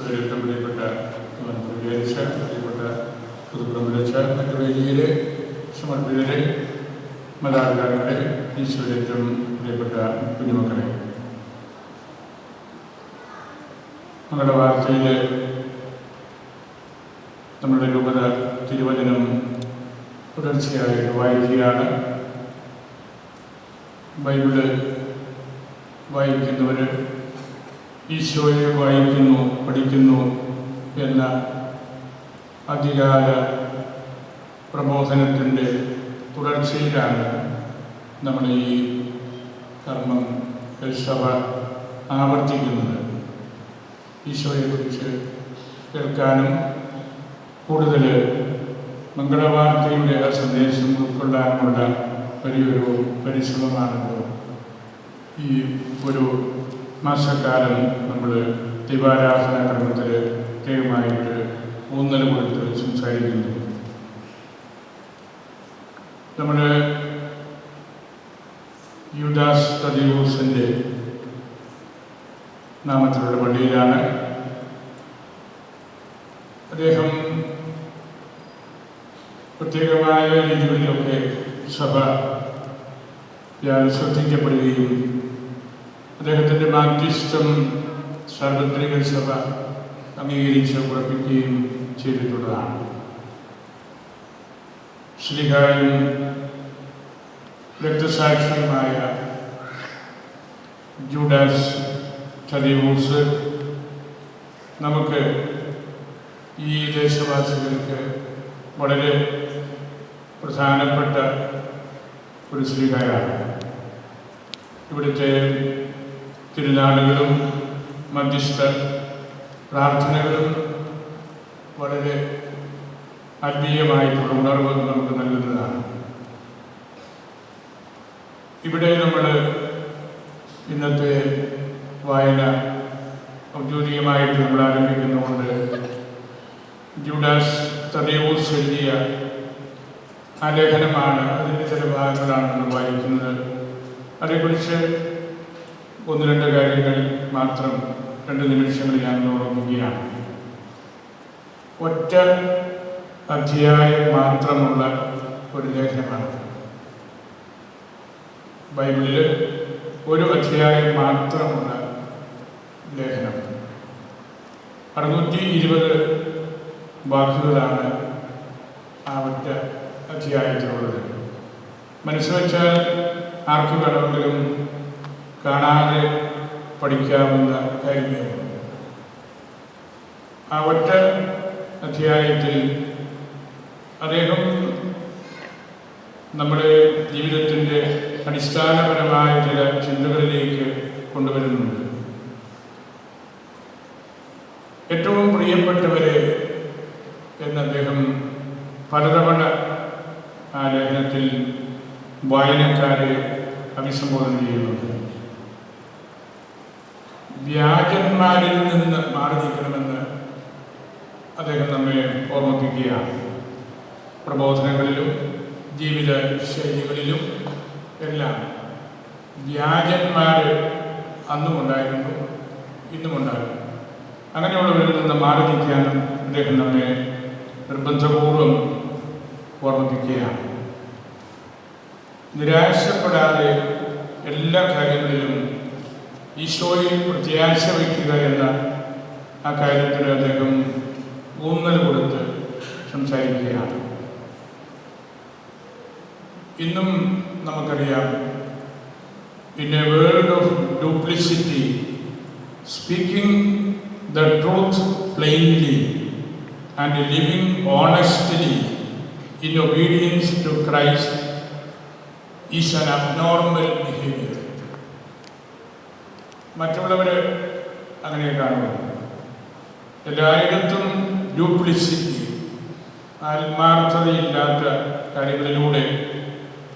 വേറിട്ടം പ്രിയപ്പെട്ട പ്രതികരിച്ച പ്രിയപ്പെട്ട പുതുപ്രമുഖ മറ്റു വേദിയിലെ സമർപ്പിതരെ മതാപിതാക്കളെ ഈശ്വരത്വം പ്രിയപ്പെട്ട കുഞ്ഞുമക്കളെ. നമ്മുടെ വാർത്തയിൽ നമ്മുടെ രൂപത തിരുവചനം തുടർച്ചയായിട്ട് വായിക്കുകയാണ്. ബൈബിൾ വായിക്കുന്നവർ ഈശോയെ വായിക്കുന്നു പഠിക്കുന്നു എന്ന അധികാര പ്രബോധനത്തിന്റെ തുടർച്ചയിലാണ് നമ്മൾ ഈ കർമ്മം സഭ ആവർത്തിക്കുന്നത്. ഈശോയെക്കുറിച്ച് കേൾക്കാനും കൂടുതൽ മംഗളവാർത്തയുടെ ആ സന്ദേശം ഉൾക്കൊള്ളാനുമുള്ള വലിയൊരു പരിശ്രമമാണല്ലോ ഈ ഒരു മാസക്കാലം നമ്മൾ ദിവാരാധന ക്രമത്തിൽ പ്രത്യേകമായിട്ട് ഊന്നൽ കൊടുത്ത് സംസാരിക്കുന്നു. നമ്മൾ യുദാസ് തദീവൂസിന്റെ നാമത്തിലുള്ള പള്ളിയിലാണ്. അദ്ദേഹം പ്രത്യേകമായ രീതികളിലൊക്കെ സഭ ശ്രദ്ധിക്കപ്പെടുകയും അദ്ദേഹത്തിന്റെ ബാപ്റ്റിസ്റ്റം സാർവത്രിക സഭ അംഗീകരിച്ച് ഉറപ്പിക്കുകയും ചെയ്തിട്ടുള്ളതാണ്. ശ്രീകായും രക്തസാക്ഷിയുമായ ജൂഡാസ് ചതിയൂസ് നമുക്ക് ഈ ദേശവാസികൾക്ക് വളരെ പ്രധാനപ്പെട്ട ഒരു ശ്രീകാരാണ് ഇവിടുത്തെ തിരുനാളുകളും മധ്യസ്ഥ പ്രാർത്ഥനകളും വളരെ ആത്മീയമായിട്ടുള്ള ഉണർവ് നമുക്ക് നൽകുന്നതാണ്. ഇവിടെ നമ്മൾ ഇന്നത്തെ വായന ഔദ്യോഗികമായിട്ട് നമ്മൾ ആരംഭിക്കുന്നതുകൊണ്ട് ജൂഡാസ് തദേവൂസ് എഴുതിയ ആ ലേഖനമാണ് അതിന്റെ ചില ഭാഗങ്ങളാണ് നമ്മൾ വായിക്കുന്നത്. അതേക്കുറിച്ച് ഒന്ന് രണ്ട് കാര്യങ്ങൾ മാത്രം രണ്ട് നിമിഷങ്ങൾ ഞാൻ ഓർമ്മിക്കുകയാണ് ഒറ്റ അധ്യായം മാത്രമുള്ള ഒരു ലേഖനമാണ്. ബൈബിളിൽ ഒരു അധ്യായം മാത്രമുള്ള ലേഖനം. അറുന്നൂറ്റി ഇരുപത് വാക്കുകളാണ് ആ ഒറ്റ അധ്യായത്തിലുള്ളത്. മനസ്സുവെച്ചാൽ ആർക്കും വേണമെങ്കിലും കാണാതെ പഠിക്കാവുന്ന കാര്യമാണ് ആ ഒറ്റ അധ്യായത്തിൽ അദ്ദേഹം നമ്മുടെ ജീവിതത്തിന്റെ അടിസ്ഥാനപരമായ ചില ചിന്തകളിലേക്ക് കൊണ്ടുവരുന്നുണ്ട്. ഏറ്റവും പ്രിയപ്പെട്ടവരെ എന്ന് അദ്ദേഹം പലതവണ ആ ലേഖനത്തിൽ വായനക്കാരെ അഭിസംബോധന ചെയ്യുന്നുണ്ട്. വ്യാജന്മാരിൽ നിന്ന് മാറി നിൽക്കണമെന്ന് അദ്ദേഹം നമ്മെ ഓർമ്മിപ്പിക്കുകയാണ് പ്രബോധനങ്ങളിലും ജീവിത ശൈലികളിലും എല്ലാം വ്യാജന്മാർ അന്നുമുണ്ടായിരുന്നു ഇന്നുമുണ്ടായിരുന്നു അങ്ങനെയുള്ളവരിൽ നിന്ന് മാറി നിൽക്കാനും അദ്ദേഹം നമ്മെ നിർബന്ധപൂർവം ഓർമ്മിപ്പിക്കുകയാണ്. നിരാശപ്പെടാതെ എല്ലാ കാര്യങ്ങളിലും ഈശോയിൽ പ്രത്യാശ വയ്ക്കുക എന്ന ആ കാര്യത്തിന് അദ്ദേഹം ഊന്നൽ കൊടുത്ത് സംസാരിക്കുകയാണ് ഇന്നും നമുക്കറിയാം in a world of duplicity speaking the truth plainly and living honestly in obedience to Christ is an abnormal behaviour മറ്റുള്ളവർ അങ്ങനെ കാണുന്നു. എല്ലായിടത്തും ഡ്യൂപ്ലിസിറ്റി ആത്മാർത്ഥതയില്ലാത്ത കാര്യങ്ങളിലൂടെ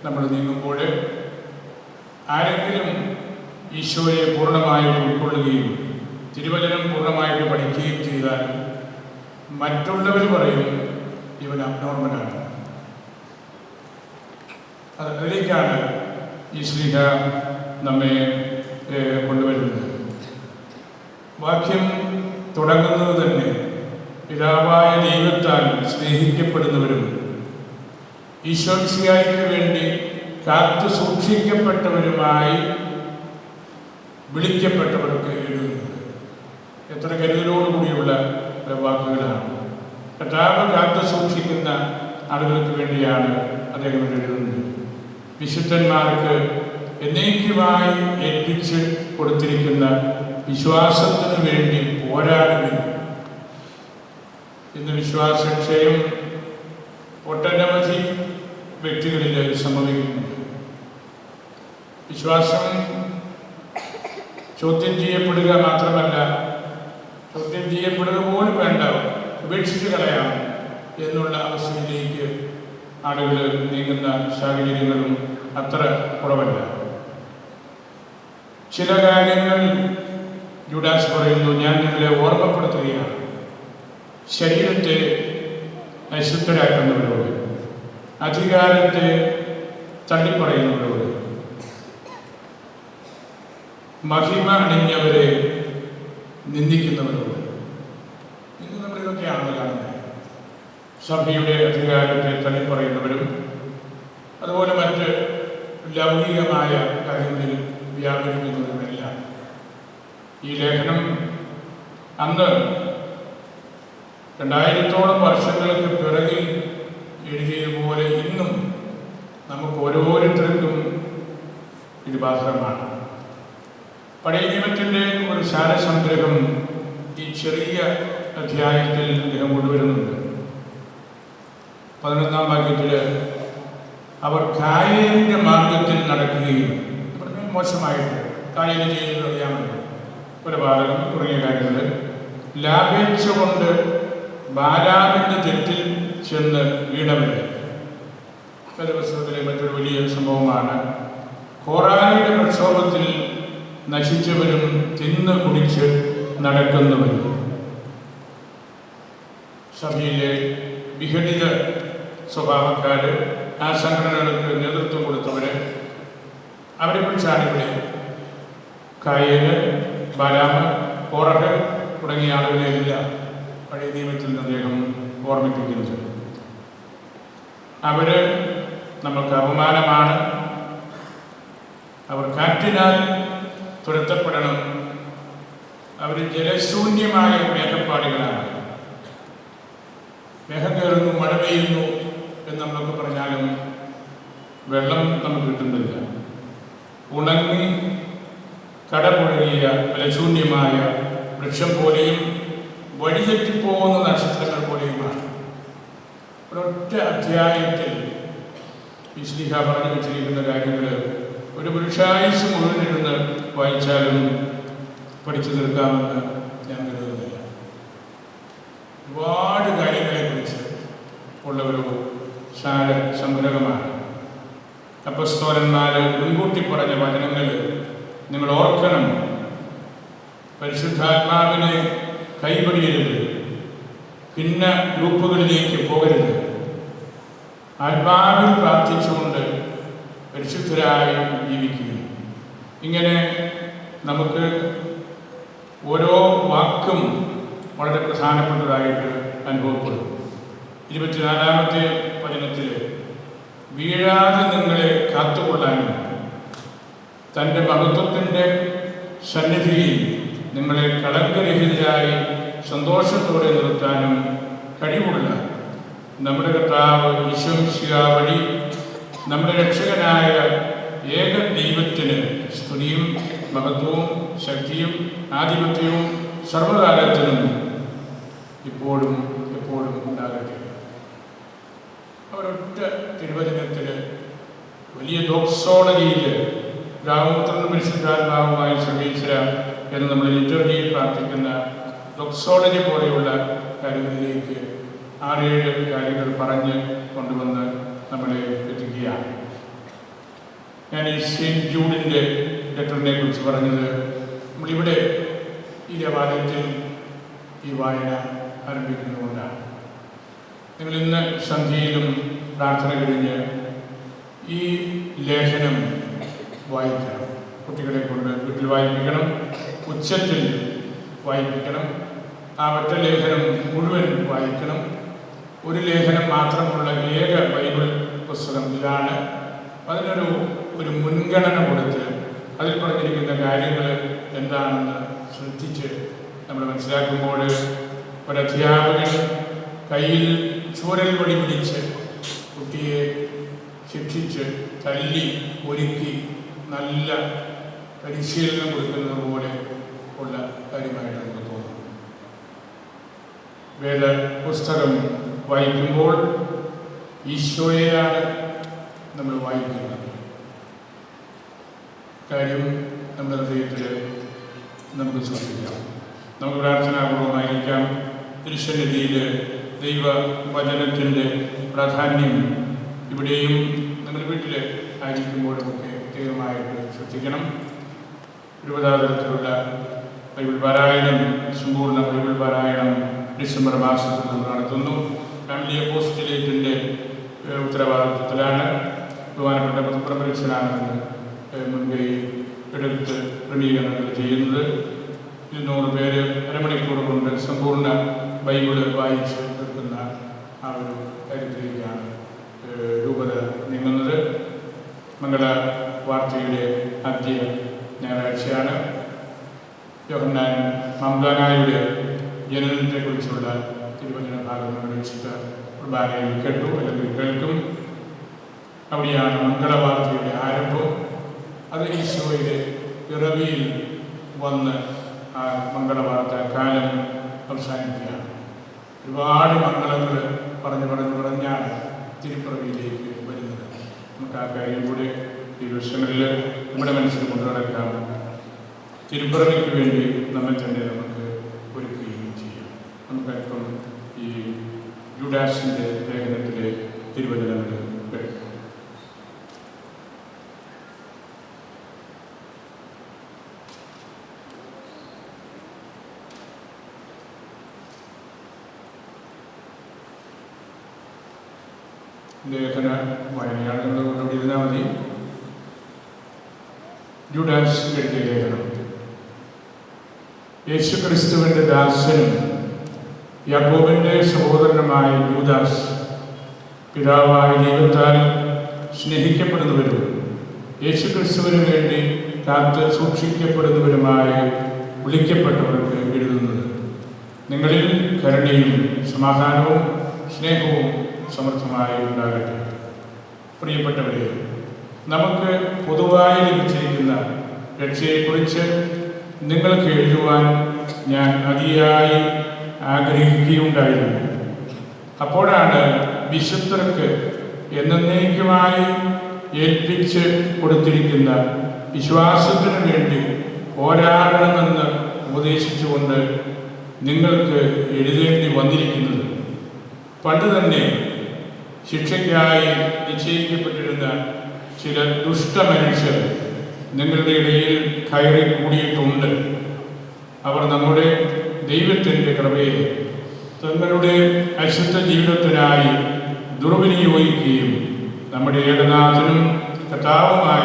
നമ്മൾ നീങ്ങുമ്പോൾ ആരെങ്കിലും ഈശോയെ പൂർണമായും ഉൾക്കൊള്ളുകയും തിരുവചനം പൂർണമായിട്ട് പഠിക്കുകയും ചെയ്താൽ മറ്റുള്ളവർ പറയും ഇവൻ അബ്നോർമലാണ് അതിലേക്കാണ് ഈ ശ്രീക നമ്മെ കൊണ്ടുവരുന്നത്. വാക്യം തുടങ്ങുന്നത് തന്നെ പിതാവായ ദൈവത്താൽ സ്നേഹിക്കപ്പെടുന്നവരും ഈശോക്സിയായിക്ക് വേണ്ടി കാത്തു സൂക്ഷിക്കപ്പെട്ടവരുമായി വിളിക്കപ്പെട്ടവർക്ക് എഴുതുന്നത്. എത്ര കരുതലോടുകൂടിയുള്ള വാക്കുകളാണ്. കർത്താവ് കാത്തു സൂക്ഷിക്കുന്ന ആളുകൾക്ക് വേണ്ടിയാണ് അദ്ദേഹം എഴുതുന്നത്. വിശുദ്ധന്മാർക്ക് എന്നേക്കുമായി ഏൽപ്പിച്ച് കൊടുത്തിരിക്കുന്ന വിശ്വാസത്തിന് വേണ്ടി പോരാടുകയും ഇന്ന് വിശ്വാസക്ഷയം ഒട്ടനവധി വ്യക്തികളിൽ സംഭവിക്കുന്നുണ്ട്. വിശ്വാസം ചോദ്യം ചെയ്യപ്പെടുക മാത്രമല്ല ചോദ്യം ചെയ്യപ്പെടുക പോലും വേണ്ട ഉപേക്ഷിച്ച് കളയാം എന്നുള്ള അവസ്ഥയിലേക്ക് ആളുകൾ നീങ്ങുന്ന സാഹചര്യങ്ങളും അത്ര കുറവല്ല. ചില കാര്യങ്ങൾ ജുഡാസ് പറയുന്നു ഞാൻ നിങ്ങളെ ഓർമ്മപ്പെടുത്തുകയാണ്. ശരീരത്തെ അശുദ്ധരാക്കുന്നവരോട് അധികാരത്തെ തള്ളിപ്പറയുന്നവരോട് മഹിമ അണിഞ്ഞവരെ നിന്ദിക്കുന്നവരോട്. ഇന്ന് നമ്മൾ ഇതൊക്കെയാണ് കാണുന്നത് സഭയുടെ അധികാരത്തെ തള്ളിപ്പറയുന്നവരും അതുപോലെ മറ്റ് ലൗകികമായ കാര്യങ്ങളിൽ വ്യാപരിക്കുന്നവരുമെല്ലാം ഈ ലേഖനം അന്ന് രണ്ടായിരത്തോളം വർഷങ്ങൾക്ക് പിറകിൽ എഴുതിയതുപോലെ ഇന്നും നമുക്ക് ഓരോരുത്തർക്കും ഇത് ബാധകമാണ് പഴയ നിയമത്തിന്റെ ഒരു ശാലസംഗ്രഹം ഈ ചെറിയ അധ്യായത്തിൽ അദ്ദേഹം കൊണ്ടുവരുന്നുണ്ട്. പതിനൊന്നാം വാക്യത്തിൽ അവർ കായലിന്റെ മാർഗത്തിൽ നടക്കുകയും മോശമായിട്ട് താഴെ ചെയ്യുന്നത് അറിയാമല്ലോ കൊലപാതകം തുടങ്ങിയ കാര്യങ്ങൾ. ലാഭേച്ഛ കൊണ്ട് ബാലാവിന്റെ തെറ്റിൽ ചെന്ന് വീണവര്. വേദപുസ്തകത്തിലെ മറ്റൊരു വലിയ സംഭവമാണ്. കോറാനിയുടെ പ്രക്ഷോഭത്തിൽ നശിച്ചവരും തിന്ന് കുടിച്ച് നടക്കുന്നവരും. സഭയിലെ വിഘടിത സ്വഭാവക്കാർ ആ സംഘടനകൾക്ക് നേതൃത്വം കൊടുത്തവര് അവരെ കുറിച്ചാണ് ഇവിടെ കായൽ ബലാമ് കോറഹ് തുടങ്ങിയ ആളുകളെല്ലാം പഴയ നിയമത്തിൽ നിന്ന് അദ്ദേഹം ഓർമ്മിപ്പിക്കുന്നത്. അവർ നമുക്ക് അപമാനമാണ്. അവർ കാറ്റിനാൽ തുരത്തപ്പെടണം. അവർ ജലശൂന്യമായ മേഘപ്പാടികളാണ് മേഘം കയറുന്നു മഴ പെയ്യുന്നു എന്ന് നമ്മളൊക്കെ പറഞ്ഞാലും വെള്ളം നമുക്ക് കിട്ടുന്നില്ല. ഉണങ്ങി കടപുഴകിയ ഫലശൂന്യമായ വൃക്ഷം പോലെയും വഴിതെറ്റിപ്പോകുന്ന നക്ഷത്രങ്ങൾ പോലെയുമാണ്. ഒരൊറ്റ അധ്യായത്തിൽ വിശ്ലിഹ പറഞ്ഞു വെച്ചിരിക്കുന്ന കാര്യങ്ങൾ ഒരു പുരുഷായുസ് മുഴുവനിരുന്ന് വായിച്ചാലും പഠിച്ചു തീർക്കാമെന്ന് ഞാൻ കരുതുന്നില്ല ഒരുപാട് കാര്യങ്ങളെക്കുറിച്ച് ഉള്ള ഒരു ശാല സംഗ്രഹമാണ് അപ്പസ്തോലന്മാർ മുൻകൂട്ടി പറഞ്ഞ വചനങ്ങൾ നിങ്ങൾ ഓർക്കണം. പരിശുദ്ധാത്മാവിനെ കൈപിടിയരുത്. ഭിന്ന ഗ്രൂപ്പുകളിലേക്ക് പോകരുത്. ആത്മാവിൽ പ്രാർത്ഥിച്ചുകൊണ്ട് പരിശുദ്ധരായി ജീവിക്കുക. ഇങ്ങനെ നമുക്ക് ഓരോ വാക്കും വളരെ പ്രധാനപ്പെട്ടതായിട്ട് അനുഭവപ്പെടും. ഇരുപത്തിനാലാമത്തെ വചനത്തിൽ വീഴാതെ നിങ്ങളെ കാത്തുകൊള്ളാനും തന്റെ മഹത്വത്തിന്റെ സന്നിധിയിൽ നിങ്ങളെ കളങ്കരഹിതരായി സന്തോഷത്തോടെ നിർത്താനും കഴിവുള്ള നമ്മുടെ കർത്താവ് ഈശ്വംശിക വഴി നമ്മുടെ രക്ഷകനായ ഏക ദൈവത്തിന് സ്തുതിയും മഹത്വവും ശക്തിയും ആധിപത്യവും സർവകാലത്തിനും ഇപ്പോഴും എപ്പോഴും ഉണ്ടാകട്ടെ. അവരൊറ്റ തിരുവചനത്തിൽ വലിയ ഡോക്സോളജിയിൽ രാമപുത്രൻ പരിശുദ്ധാത്മാവുമായി ശ്രമിച്ചിര എന്ന് നമ്മൾ ലിറ്റർജിയിൽ പ്രാർത്ഥിക്കുന്ന ഡോക്സോളജി പോലെയുള്ള കാര്യങ്ങളിലേക്ക് ആറേഴ് കാര്യങ്ങൾ പറഞ്ഞ് കൊണ്ടുവന്ന് നമ്മളെ എത്തിക്കുകയാണ്. ഞാൻ ഈ സെയിന്റ് ജൂഡിന്റെ ലെറ്ററിനെ കുറിച്ച് പറഞ്ഞത് നമ്മളിവിടെ ഈ ദേവാലയത്തിൽ ഈ വായന ആരംഭിക്കുന്നതുകൊണ്ടാണ്. നിങ്ങൾ ഇന്ന് സന്ധ്യയിലും പ്രാർത്ഥന കഴിഞ്ഞ് ഈ ലേഖനം വായിക്കണം. കുട്ടികളെ കൊണ്ട് വീട്ടിൽ വായിപ്പിക്കണം. ഉച്ചത്തിൽ വായിപ്പിക്കണം. ആ ഒറ്റ ലേഖനം മുഴുവൻ വായിക്കണം. ഒരു ലേഖനം മാത്രമുള്ള ഏക ബൈബിൾ പുസ്തകം ഇതാണ്. അതിനൊരു ഒരു മുൻഗണന കൊടുത്ത് അതിൽ പറഞ്ഞിരിക്കുന്ന കാര്യങ്ങൾ എന്താണെന്ന് ശ്രദ്ധിച്ച് നമ്മൾ മനസ്സിലാക്കുമ്പോൾ ഒരധ്യാപകൻ കയ്യിൽ ചൂരൽ കൊടി പിടിച്ച് കുട്ടിയെ ശിക്ഷിച്ച് തല്ലി ഒരുക്കി നല്ല പരിശീലനം കൊടുക്കുന്നത് പോലെ ഉള്ള കാര്യമായിട്ട് നമുക്ക് തോന്നുന്നു വേദ പുസ്തകം വായിക്കുമ്പോൾ ഈശോയെയാണ് നമ്മൾ വായിക്കുന്നത്. കാര്യം നമ്മുടെ ഹൃദയത്തിൽ നമുക്ക് ശ്രദ്ധിക്കാം. നമുക്ക് പ്രാർത്ഥനാപൂർവമായിരിക്കാം തിരുസന്നിധിയിൽ ദൈവവചനത്തിന്റെ പ്രാധാന്യം ഇവിടെയും നമ്മുടെ വീട്ടിൽ ആയിരിക്കുമ്പോഴുമൊക്കെ പ്രത്യേകമായിട്ട് ശ്രദ്ധിക്കണം. ഇരുപതാതരത്തിലുള്ള ബൈബിൾ പാരായണം സമ്പൂർണ ബൈബിൾ പാരായണം ഡിസംബർ മാസത്തിൽ നമ്മൾ നടത്തുന്നു. ഫാമിലി അപ്പോസ്റ്റിലേറ്റിന്റെ ഉത്തരവാദിത്വത്തിലാണ്. ബഹുമാനപ്പെട്ട പ്രപരീക്ഷനാണ് മുൻകൈ എടുത്ത് ക്രമീകരണങ്ങൾ ചെയ്യുന്നത്. ഇരുന്നൂറ് പേര് അരമണിക്കൂർ കൊണ്ട് സമ്പൂർണ ബൈബിൾ വായിച്ച് തീർക്കുന്ന ആ ഒരു കാര്യത്തിലേക്കാണ് ഏഹ്, രൂപത നീങ്ങുന്നത് മംഗള വാർത്തയുടെ ആദ്യ ഞായറാഴ്ചയാണ്. യോഹന്നാൻ ജനനത്തെ ജനനത്തെക്കുറിച്ചുള്ള തിരുവചന ഭാഗം വിളിച്ചിട്ട് കുർബാനയിൽ കേട്ടു അല്ലെങ്കിൽ കേൾക്കും. അവിടെയാണ് മംഗളവാർത്തയുടെ ആരംഭം. അത് ഈശോയുടെ പിറവിയിൽ വന്ന് ആ മംഗളവാർത്ത കാലം അവസാനിക്കുകയാണ് ഒരുപാട് മംഗളങ്ങൾ പറഞ്ഞു പറഞ്ഞു പറഞ്ഞാണ് തിരുപ്പിറവിയിലേക്ക് നമുക്ക് ആ കാര്യം കൂടി ഈ വിഷയങ്ങളിൽ നമ്മുടെ മനസ്സിൽ കൊണ്ടു നടക്കാം തിരുപ്പിറവിക്ക് വേണ്ടി നമ്മൾ തന്നെ നമുക്ക് ഒരുക്കുകയും ചെയ്യാം. നമുക്കിപ്പം ഈ യുഡാഷിന്റെ ലേഖനത്തിലെ തിരുവചനങ്ങൾ കേൾക്കാം. ലേഖന വായനയാണ് നമ്മൾ കൊണ്ടുകൂടി ഇരുന്നാൽ മതി ജുഡാസ് എഴുതിയ ലേഖനം. യേശു ദാസനും യാക്കോബിന്റെ സഹോദരനുമായ യൂദാസ് പിതാവായ ദൈവത്താൽ സ്നേഹിക്കപ്പെടുന്നവരും യേശുക്രിസ്തുവിന് വേണ്ടി കാത്ത് സൂക്ഷിക്കപ്പെടുന്നവരുമായി വിളിക്കപ്പെട്ടവർക്ക് എഴുതുന്നത്. നിങ്ങളിൽ കരുണയും സമാധാനവും സ്നേഹവും സമർത്ഥമായി ഉണ്ടാകട്ടെ. പ്രിയപ്പെട്ടവരെ നമുക്ക് പൊതുവായി ലഭിച്ചിരിക്കുന്ന രക്ഷയെക്കുറിച്ച് നിങ്ങൾക്ക് എഴുതുവാൻ ഞാൻ അതിയായി ആഗ്രഹിക്കുകയുണ്ടായിരുന്നു. അപ്പോഴാണ് വിശുദ്ധർക്ക് എന്നേക്കുമായി ഏൽപ്പിച്ച് കൊടുത്തിരിക്കുന്ന വിശ്വാസത്തിനു വേണ്ടി പോരാടണമെന്ന് ഉപദേശിച്ചുകൊണ്ട് നിങ്ങൾക്ക് എഴുതേണ്ടി വന്നിരിക്കുന്നത്. പണ്ട് തന്നെ ശിക്ഷയ്ക്കായി നിശ്ചയിക്കപ്പെട്ടിരുന്ന ചില ദുഷ്ടമനുഷ്യർ നിങ്ങളുടെ ഇടയിൽ കയറി കൂടിയിട്ടുണ്ട്. അവർ നമ്മുടെ ദൈവത്തിന്റെ കൃപയെ തങ്ങളുടെ അശുദ്ധ ജീവിതത്തിനായി ദുർവിനിയോഗിക്കുകയും നമ്മുടെ ഏകനാഥനും കഥാവുമായ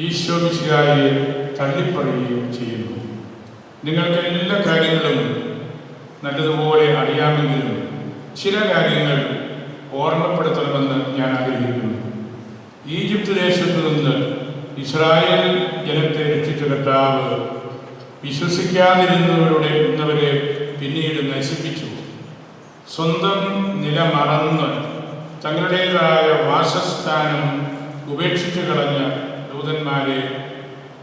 ഈശോ തള്ളിപ്പറയുകയും ചെയ്യുന്നു. നിങ്ങൾക്ക് എല്ലാ കാര്യങ്ങളും നല്ലതുപോലെ അറിയാമെങ്കിലും ചില കാര്യങ്ങൾ ഓർമ്മപ്പെടുത്തണമെന്ന് ഞാൻ ആഗ്രഹിക്കുന്നു. ഈജിപ്ത് ദേശത്തു നിന്ന് ഇസ്രായേൽ ജനത്തെ രക്ഷിച്ച കർത്താവ് വിശ്വസിക്കാതിരുന്നവരുടെ ഇന്നവരെ പിന്നീട് നശിപ്പിച്ചു. സ്വന്തം നില മറന്ന് തങ്ങളുടേതായ വാസസ്ഥാനം ഉപേക്ഷിച്ചു കളഞ്ഞ ദൂതന്മാരെ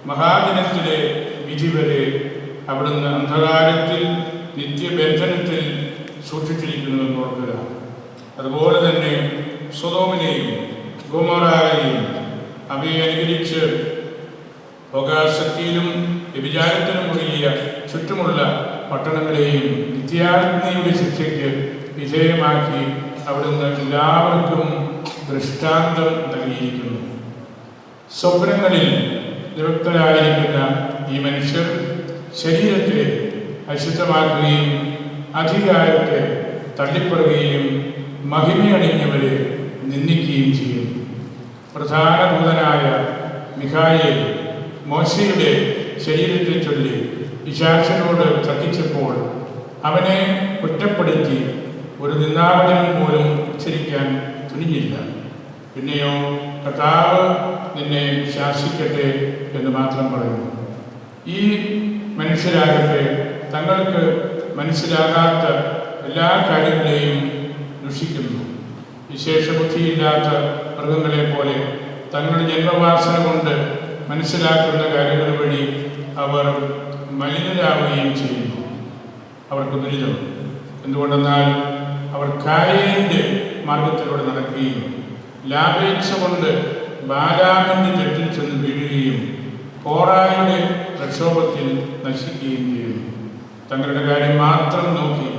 മഹാദിനത്തിലെ വിധി വരെ അവിടുന്ന് അന്ധകാരത്തിൽ നിത്യബന്ധനത്തിൽ സൂക്ഷിച്ചിരിക്കുന്നുവെന്ന് ഓർക്കുക. അതുപോലെ തന്നെ സ്വതോമിനെയും ഗുമറായെയും അവയെ അനുകരിച്ച് ഭോഗാസക്തിയിലും വ്യഭിചാരത്തിലും മുഴുകിയ ചുറ്റുമുള്ള പട്ടണങ്ങളെയും നിത്യാഗ്നിയുടെ ശിക്ഷയ്ക്ക് വിധേയമാക്കി അവിടുന്ന് എല്ലാവർക്കും ദൃഷ്ടാന്തം നൽകിയിരിക്കുന്നു. സ്വപ്നങ്ങളിൽ നിവൃത്തരായിരിക്കുന്ന ഈ മനുഷ്യർ ശരീരത്തെ അശുദ്ധമാക്കുകയും അധികാരത്തെ തള്ളിപ്പറയുകയും മഹിമയണിഞ്ഞവരെ നിന്ദിക്കുകയും ചെയ്യും. പ്രധാന ദൂതനായ മിഖായേൽ മോശയുടെ ശരീരത്തെ ചൊല്ലി ഇശാക്ഷനോട് തർക്കിച്ചപ്പോൾ അവനെ കുറ്റപ്പെടുത്തി ഒരു നിന്ദാപനം പോലും ഉച്ചരിക്കാൻ തുനിഞ്ഞില്ല. പിന്നെയോ കർത്താവ് നിന്നെ ശാസിക്കട്ടെ എന്ന് മാത്രം പറയുന്നു. ഈ മനുഷ്യരാകട്ടെ തങ്ങൾക്ക് മനസ്സിലാകാത്ത എല്ലാ കാര്യങ്ങളെയും ദുഷിക്കുന്നു. വിശേഷബുദ്ധിയില്ലാത്ത മൃഗങ്ങളെ പോലെ തങ്ങളുടെ ജന്മവാസന കൊണ്ട് മനസ്സിലാക്കുന്ന കാര്യങ്ങൾ വഴി അവർ മലിനരാകുകയും ചെയ്യുന്നു. അവർക്ക് ദുരിതം. എന്തുകൊണ്ടെന്നാൽ അവർ കായേന്റെ മാർഗത്തിലൂടെ നടക്കുകയും ലാഭേച്ഛ കൊണ്ട് ബാലാമിന്റെ തെറ്റിൽ ചെന്ന് വീഴുകയും കോറായുടെ പ്രക്ഷോഭത്തിൽ നശിക്കുകയും ചെയ്യുന്നു. തങ്ങളുടെ കാര്യം മാത്രം നോക്കി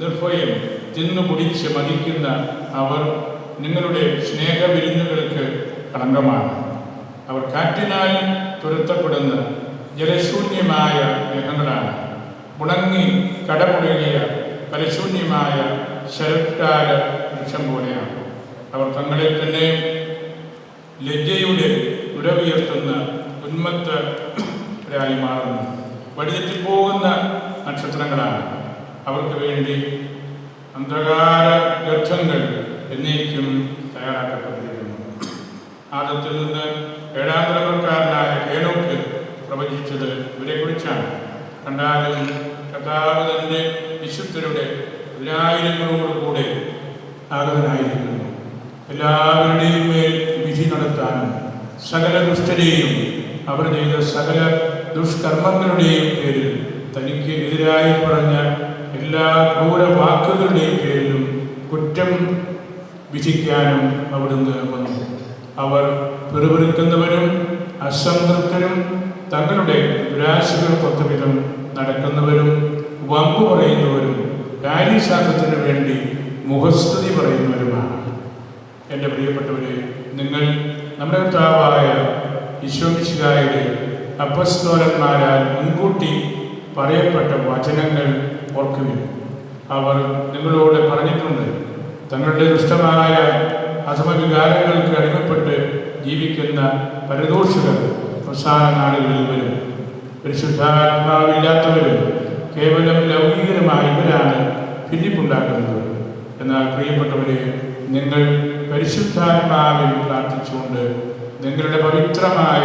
നിർഭയം തിന്നു കുടിച്ച് മതിക്കുന്ന അവർ നിങ്ങളുടെ സ്നേഹവിരുന്നുകൾക്ക് കളങ്കമാണ് അവർ കാറ്റിനാൽ തുരത്തപ്പെടുന്ന ജലശൂന്യമായ മേഘങ്ങളാണ്. ഉണങ്ങി കടപുടങ്ങിയ ഫലശൂന്യമായ ശരത്കാല വൃക്ഷം പോലെയാണ്. അവർ തങ്ങളെ തന്നെ ലജ്ജയുടെ ഉരവുയർത്തുന്ന ഉന്മത്തരായി മാറുന്നു വഴിതെറ്റിപ്പോകുന്ന നക്ഷത്രങ്ങളാണ്. അവർക്ക് വേണ്ടി അന്ധകാര ഗർഭങ്ങൾ എന്നേക്കും തയ്യാറാക്കപ്പെട്ടിരിക്കുന്നു. ആദത്തിൽ നിന്ന് ഏഴാം തലമുറക്കാരനായ ഏനോക്ക് പ്രവചിച്ചത് ഇവരെക്കുറിച്ചാണ്. കണ്ടാലും കഥാവ് വിശുദ്ധരുടെ പതിനായിരങ്ങളോടുകൂടെ ആഗതനായിരിക്കുന്നു എല്ലാവരുടെയും മേൽ വിധി നടത്താനും സകല ദുഷ്ടരെയും അവർ ചെയ്ത സകല ദുഷ്കർമ്മങ്ങളുടെയും പേരിൽ തനിക്ക് എതിരായി പറഞ്ഞ എല്ലാ ക്രൂര വാക്കുകളുടെയും പേരിലും കുറ്റം വിധിക്കാനും അവിടുന്ന് വന്നു. അവർ പിറുപിറുക്കുന്നവരും അസംതൃപ്തരും തങ്ങളുടെ ദുരാശകൾ വിധം നടക്കുന്നവരും വമ്പ് പറയുന്നവരും കാര്യശാസ്ത്രത്തിന് വേണ്ടി മുഖസ്തുതി പറയുന്നവരുമാണ്. എന്റെ പ്രിയപ്പെട്ടവരെ നിങ്ങൾ നമ്മുടെ കർത്താവായ വിശ്വമിശികായുടെ അപ്പസ്തോലന്മാരാൽ മുൻകൂട്ടി പറയപ്പെട്ട വചനങ്ങൾ ഓർക്കുവിൻ. അവർ നിങ്ങളോട് പറഞ്ഞിട്ടുണ്ട് തങ്ങളുടെ ദുഷ്ടമായ അസമവികാരങ്ങൾക്ക് അടിമപ്പെട്ട് ജീവിക്കുന്ന പരദോഷികൾ അവസാന നാളുകളിൽ വരും. പരിശുദ്ധാത്മാവില്ലാത്തവരും കേവലം ലൗകികരമായ ഇവരാണ് ഭിന്നിപ്പുണ്ടാക്കുന്നത്. എന്നാൽ പ്രിയപ്പെട്ടവരെ നിങ്ങൾ പരിശുദ്ധാത്മാവിൽ പ്രാർത്ഥിച്ചുകൊണ്ട് നിങ്ങളുടെ പവിത്രമായ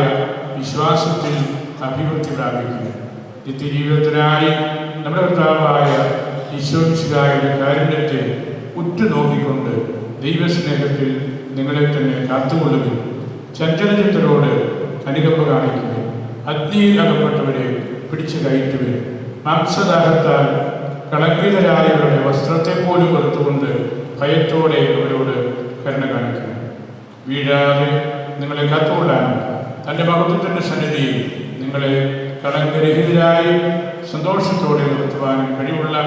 വിശ്വാസത്തിൽ അഭിവൃദ്ധി പ്രാപിക്കുക. നിത്യജീവിതത്തിനായി നമ്മുടെ കർത്താവായ ഈശോമിശിഹായുടെ കാരുണ്യത്തെ ഉറ്റുനോക്കിക്കൊണ്ട് ദൈവസ്നേഹത്തിൽ നിങ്ങളെ തന്നെ കാത്തുകൊള്ളുകയും ചഞ്ചലചിത്തരോട് അനുകമ്പ കാണിക്കുകയും അഗ്നിയിൽ അകപ്പെട്ടവരെ പിടിച്ചു കയറ്റുകയും മാംസദാഹത്താൽ കളങ്കിതരായവരുടെ വസ്ത്രത്തെ പോലും വെറുത്തുകൊണ്ട് ഭയത്തോടെ അവരോട് കരുണ കാണിക്കുന്നു വീഴാതെ നിങ്ങളെ കാത്തുകൊള്ളാനും തന്റെ മഹത്വത്തിന്റെ സന്നിധിയിൽ നിങ്ങളെ കളങ്കരഹിതരായി സന്തോഷത്തോടെ നിർത്തുവാനും കഴിവുള്ള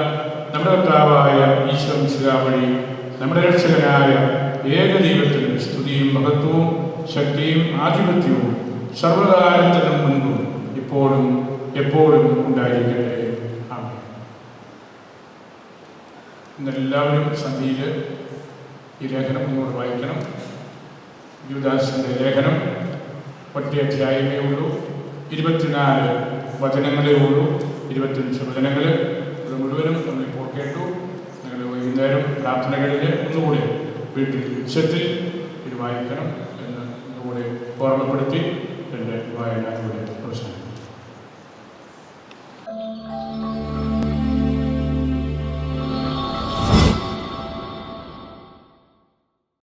നമ്മുടെ കർത്താവായ ശിവ വഴി നമ്മുടെ രക്ഷകനായ ഏകദൈവത്തിന് സ്തുതിയും മഹത്വവും ശക്തിയും ആധിപത്യവും സർവകാലത്തിനും മുൻപും ഇപ്പോഴും എപ്പോഴും ഉണ്ടായിരിക്കട്ടെ. എല്ലാവരും സന്ധിയിൽ ഈ ലേഖനം മുന്നോട്ട് വായിക്കണം. യുദാസിന്റെ ലേഖനം ഒറ്റ അധ്യായമേ ഉള്ളൂ ഇരുപത്തിനാല് വചനങ്ങളേ ഉള്ളൂ. ഇരുപത്തഞ്ച് വചനങ്ങൾ ഇവിടെ മുഴുവനും നമ്മളിപ്പോൾ കേട്ടു. നിങ്ങൾ വൈകുന്നേരം പ്രാർത്ഥനകളിൽ ഒന്നുകൂടെ വീട്ടിൽ ഉച്ചത്തിൽ ഇത് വായിക്കണം എന്ന് ഒന്നുകൂടെ ഓർമ്മപ്പെടുത്തി എന്റെ വായന